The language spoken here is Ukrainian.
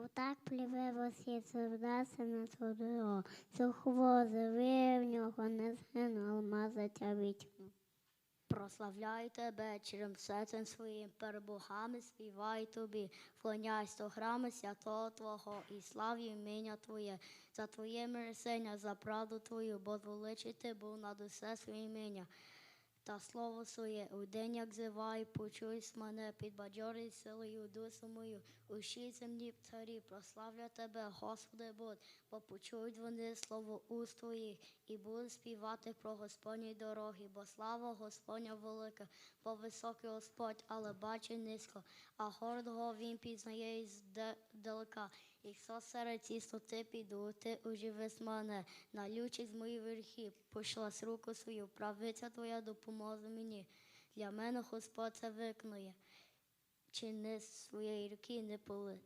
Бо так пліве восі завдася на свого, сухвози ви в нього не згину, алмазиця вічну. Прославляй тебе через серцем своїм, перед богами співай тобі, вклоняйся до храми святого Твого і славі імення Твоє, за Твоє мерсення, за правду Твою, бо величий був над усе своє імення. Та слово своє, у день як зивай, почуйсь мене, підбадьорий силою душу мою, усі земні царі, прославлю тебе, Господи Бог, бо почують вони слово уст твоїх, і будуть співати про Господні дороги, бо слава Господня велика, бо високий Господь, але бачить низько, а гордого він пізнає здалека. І хто серед тісноти піду, ти уживись мене, на лючі з моїх верхів, пошла з руку свою, правиця твоя допоможе мені. Для мене Господь це виконує, чи не своєї руки не поле.